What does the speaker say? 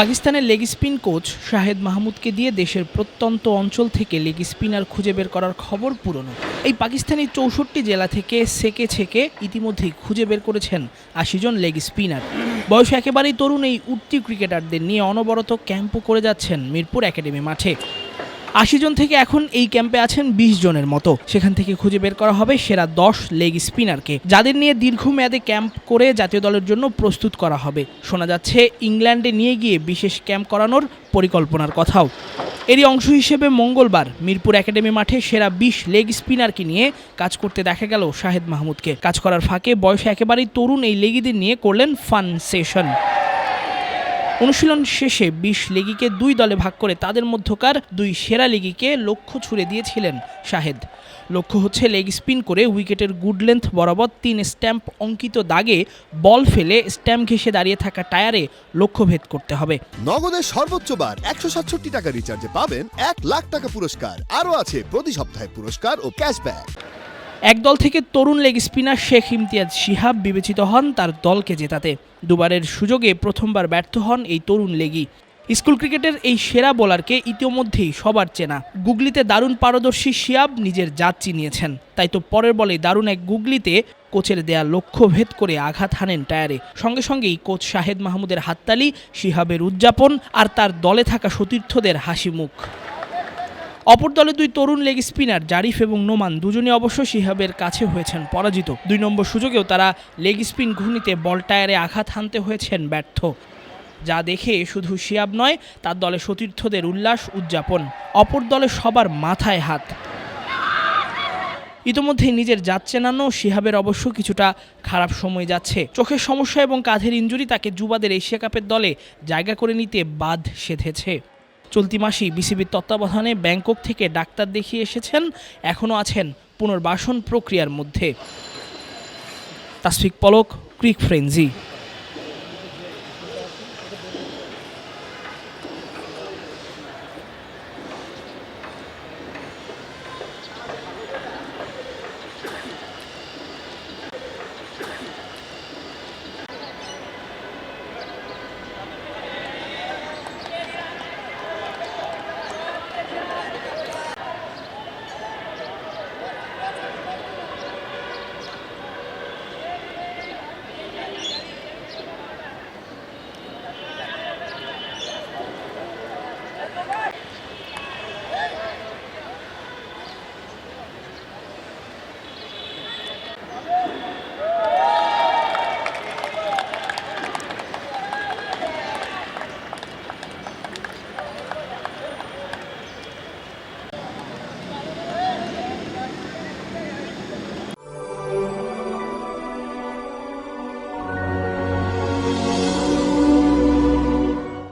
পাকিস্তানের leg spin coach Shahed মাহমুদকে দিয়ে দেশের প্রত্যন্ত অঞ্চল থেকে লেগ স্পিনার খুঁজে বের করার খবর পুরনো। এই পাকিস্তানি চৌষট্টি জেলা থেকে সেকে ছেকে ইতিমধ্যেই খুঁজে বের করেছেন আশি জন লেগ স্পিনার। বয়স একেবারেই তরুণ এই উঠতি ক্রিকেটারদের নিয়ে অনবরত ক্যাম্পও করে যাচ্ছেন মিরপুর একাডেমি মাঠে। আশি জন থেকে এখন এই ক্যাম্পে আছেন বিশ জনের মতো। সেখান থেকে খুঁজে বের করা হবে সেরা দশ লেগ স্পিনারকে। যাদের নিয়ে দীর্ঘমেয়াদে ক্যাম্প করে জাতীয় দলের জন্য প্রস্তুত করা হবে। শোনা যাচ্ছে, ইংল্যান্ডে নিয়ে গিয়ে বিশেষ ক্যাম্প করানোর পরিকল্পনার কথাও। এরই অংশ হিসেবে মঙ্গলবার মিরপুর একাডেমি মাঠে সেরা বিশ লেগ স্পিনারকে নিয়ে কাজ করতে দেখা গেল শাহেদ মাহমুদকে। কাজ করার ফাঁকে বয়সে একেবারেই তরুণ এই লেগিদের নিয়ে করলেন ফান সেশন। অনুশীলন শেষে বিশ লেগিকে দুই দলে ভাগ করে তাদের মধ্যকার দুই সেরা লেগিকে লক্ষ্য ছুড়ে দিয়েছিলেন শাহেদ। লক্ষ্য হচ্ছে লেগ স্পিন করে উইকেটের গুড লেন্থ বরাবর তিন স্ট্যাম্প অঙ্কিত দাগে বল ফেলে স্ট্যাম্প ঘেঁষে দাঁড়িয়ে থাকা টায়ারে লক্ষ্যভেদ করতে হবে। নগদের সর্বোচ্চ বার একশো সাতষট্টি টাকা রিচার্জে পাবেন এক লাখ টাকা পুরস্কার। আরও আছে প্রতি সপ্তাহে পুরস্কার ও ক্যাশব্যাক এক দল থেকে তরুণ লেগ স্পিনার শেখ ইমতিয়াজ শিহাব বিবেচিত হন তার দলকে জেতাতে। দুবারের সুযোগে প্রথমবার ব্যর্থ হন এই তরুণ লেগি স্কুল ক্রিকেটের এই সেরা বোলারকে ইতিমধ্যেই সবার চেনা। গুগলিতে দারুণ পারদর্শী শিয়াব নিজের জাত চিনিয়েছেন। তাই তো পরের বলে দারুণ এক গুগলিতে কোচের দেয়া লক্ষ্য ভেদ করে আঘাত হানেন টায়ারে। সঙ্গে সঙ্গেই কোচ শাহেদ মাহমুদের হাততালি, শিহাবের উদযাপন আর তার দলে থাকা সতীর্থদের হাসি মুখ। অপর দলে দুই তরুণ লেগ স্পিনার জারিফ এবং নোমান দুজনে অবশ্য শিহাবের কাছে হয়েছেন পরাজিত। দুই নম্বর সুযোগেও তারা লেগ স্পিন ঘূর্ণিতে বল টায়ারে আঘাত হানতে হয়েছেন ব্যর্থ। যা দেখে শুধু শিয়াব নয়, তার দলে সতীর্থদের উল্লাস, উদযাপন, অপর দলে সবার মাথায় হাত। ইতোমধ্যেই নিজের জাত চেনানো শিহাবের অবশ্য কিছুটা খারাপ সময় যাচ্ছে। চোখের সমস্যা এবং কাঁধের ইঞ্জুরি তাকে যুবাদের এশিয়া কাপের দলে জায়গা করে নিতে বাদ সেধেছে। চলতি মাসেই বিসিবির তত্ত্বাবধানে ব্যাংকক থেকে ডাক্তার দেখিয়ে এসেছেন, এখনও আছেন পুনর্বাসন প্রক্রিয়ার মধ্যে। তাসফিক পলক ক্রিক ফ্রেঞ্জি